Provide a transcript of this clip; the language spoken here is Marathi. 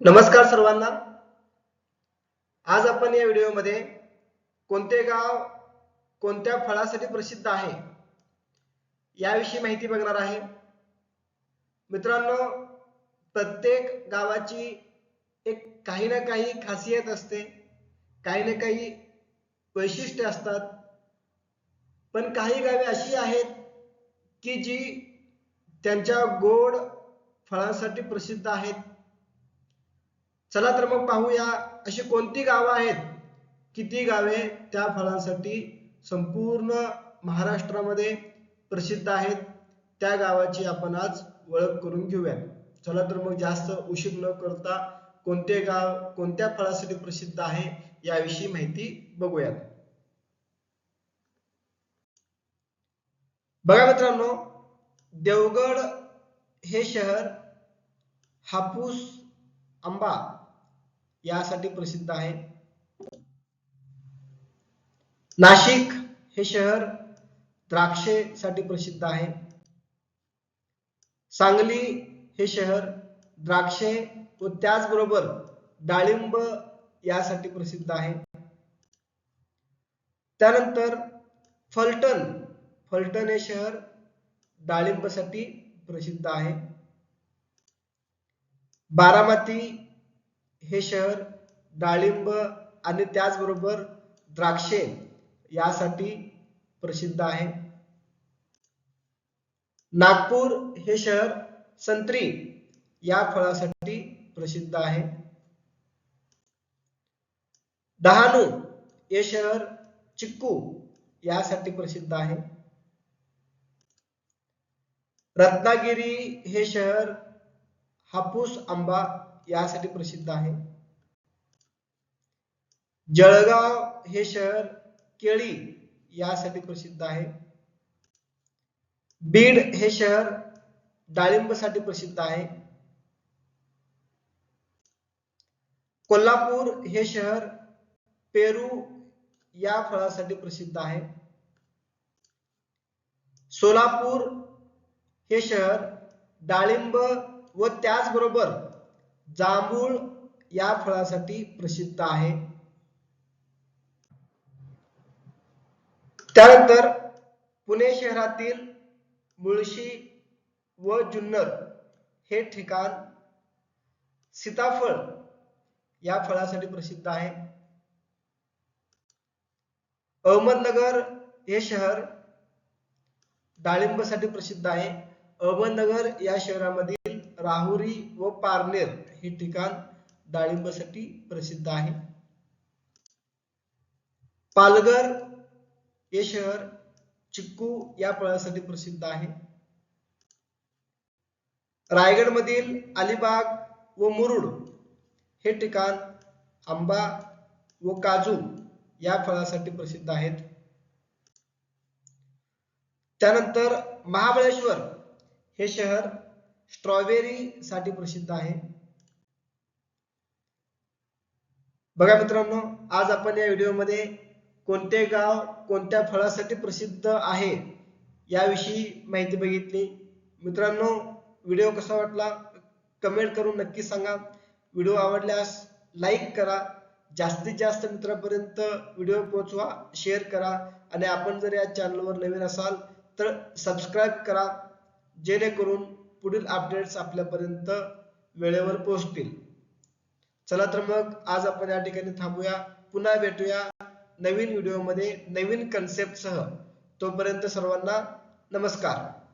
नमस्कार सर्वांना. आज आपण या व्हिडिओमध्ये कोणते गाव कोणत्या फळासाठी प्रसिद्ध आहे याविषयी माहिती बघणार आहे. मित्रांनो प्रत्येक गावाची एक काही ना काही खासियत असते. काही ना काही वैशिष्ट्य असतात. पण काही गावे अशी आहेत की जी त्यांच्या गोड फळांसाठी प्रसिद्ध आहेत. चला तर मग पाहूया अशी कोणती गावं आहेत किती गावे त्या फळांसाठी संपूर्ण महाराष्ट्रामध्ये प्रसिद्ध आहेत त्या गावाची आपण आज ओळख करून घेऊया चला तर मग जास्त उशीर न करता कोणते गाव कोणत्या फळासाठी प्रसिद्ध आहे याविषयी माहिती बघूयात. बघा मित्रांनो देवगड हे शहर हापूस आंबा यासाठी प्रसिद्ध आहे. नाशिक हे शहर द्राक्षेसाठी प्रसिद्ध आहे. सांगली हे शहर द्राक्षे व त्याचबरोबर डाळिंब यासाठी प्रसिद्ध आहे. त्यानंतर फलटण फलटण हे शहर डाळिंबासाठी प्रसिद्ध आहे. बारामती हे शहर डाळिंब आणि त्याचबरोबर द्राक्षे यासाठी प्रसिद्ध आहे. नागपूर हे शहर संत्री या फळासाठी प्रसिद्ध आहे. डहाणू हे शहर चिक्कू यासाठी प्रसिद्ध आहे. रत्नागिरी हे शहर हापूस आंबा यासाठी प्रसिद्ध आहे. जळगाव हे शहर केळी यासाठी प्रसिद्ध आहे. बीड हे शहर डाळिंबासाठी प्रसिद्ध आहे. कोल्हापूर हे शहर पेरू या फळासाठी प्रसिद्ध आहे. सोलापूर हे शहर डाळिंब व त्याचबरोबर जांभूळ या फळासाठी प्रसिद्ध आहे. त्यानंतर पुणे शहरातील मुळशी व जुन्नर हे ठिकाण सीताफळ या फळासाठी प्रसिद्ध आहे. अहमदनगर हे शहर डाळिंबासाठी प्रसिद्ध आहे. अहमदनगर या शहरामधील राहुरी व पारनेर हे ठिकाण डाळिंबासाठी प्रसिद्ध आहे. पालघर हे शहर चिक्कू या फळासाठी प्रसिद्ध आहे. रायगडमधील अलिबाग व मुरुड हे ठिकाण आंबा व काजू या फळासाठी प्रसिद्ध आहेत. त्यानंतर महाबळेश्वर हे शहर स्ट्रॉबेरी साठी प्रसिद्ध आहे. बघा मित्रांनो आज आपण या व्हिडिओमध्ये कोणते गाव कोणत्या फळासाठी प्रसिद्ध आहे याविषयी माहिती बघितली. मित्रांनो व्हिडिओ कसा वाटला कमेंट करून नक्की सांगा. व्हिडिओ आवडल्यास लाईक करा. जास्तीत जास्त मित्रांपर्यंत व्हिडिओ पोहोचवा शेअर करा. आणि आपण जर या चॅनलवर नवीन असाल तर सबस्क्राईब करा. जेणेकरून पुढील अपडेट्स आपल्यापर्यंत वेळेवर पोहोचतील. चला तर मग आज आपण या ठिकाणी थांबूया. पुन्हा भेटूया नवीन व्हिडिओमध्ये नवीन कन्सेप्टसह तोपर्यंत सर्वांना नमस्कार.